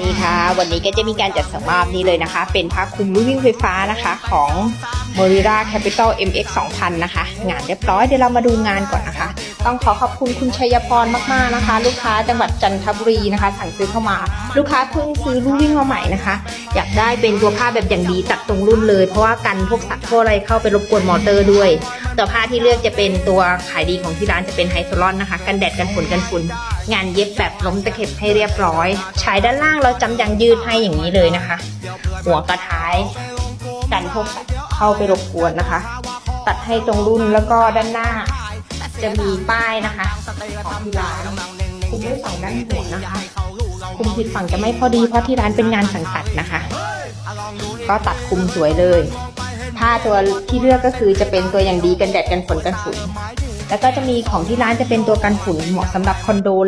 นี่ค่ะ วันนี้ก็จะมีการจัดส่งมาบนี้เลยนะคะ เป็นผ้าคลุมลูกวิ่งไฟฟ้านะคะ ของ m o r i r a Capital MX 2000 นะคะ งานเรียบร้อย เดี๋ยวเรามาดูงานก่อน ต้องขอขอบคุณคุณชัยพรมากๆนะคะ ลูกค้าจังหวัดจันทบุรีนะคะ สั่งซื้อเข้ามา ลูกค้าเพิ่งซื้อลูกวิ่งมาใหม่นะคะ อยากได้เป็นตัวผ้าแบบอย่างดีตัดตรงรุ่นเลย เพราะว่ากันพวกสัตว์พวกอะไรเข้าไปรบกวนมอเตอร์ด้วยตัวผ้าที่เลือกจะเป็นตัวขายดีของที่ร้านจะเป็นไฮโซลอนนะคะ กันแดดกันฝนกันฝุ่นงานเย็บแบบล้มตะเข็บให้เรียบร้อยใช้ด้านล่างเราจำยังยืดให้อย่างนี้เลยนะคะ หัวกระท้ายกันพวกสัตว์เข้าไปรบกวนนะคะ ตัดให้ตรงรุ่นแล้วก็ด้านหน้า จะมีป้ายนะคะของที่ร้านคุมด้วยฝั่งด้านหัวนะคะคุมผิดฝั่งจะไม่พอดีเพราะที่ร้านเป็นงานสังกัดนะคะ ก็ตัดคุมสวยเลยผ้าตัวที่เลือกก็คือจะเป็นตัวอย่างดีกันแดดกันฝนกันฝุ่นแล้วก็จะมีของที่ร้านจะเป็นตัวกันฝุ่นเหมาะสำหรับคอนโด